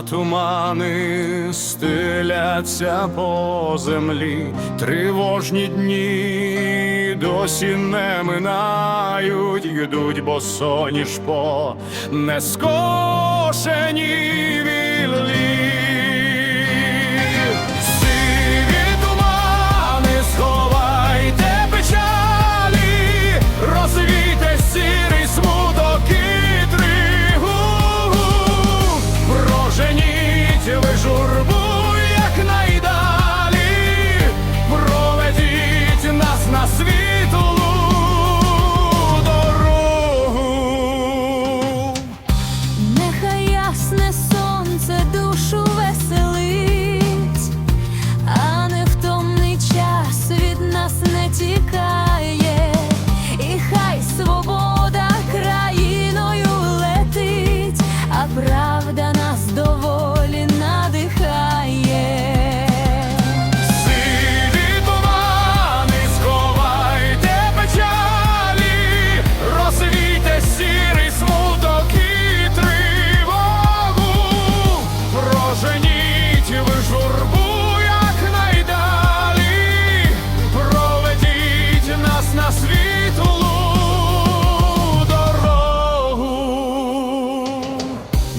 Тумани стеляться по землі, тривожні дні досі не минають, йдуть, бо соні ж по нескошені віллі.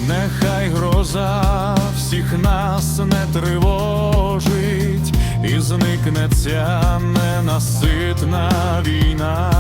нехай гроза всіх нас не тривожить, і зникне ця ненаситна війна.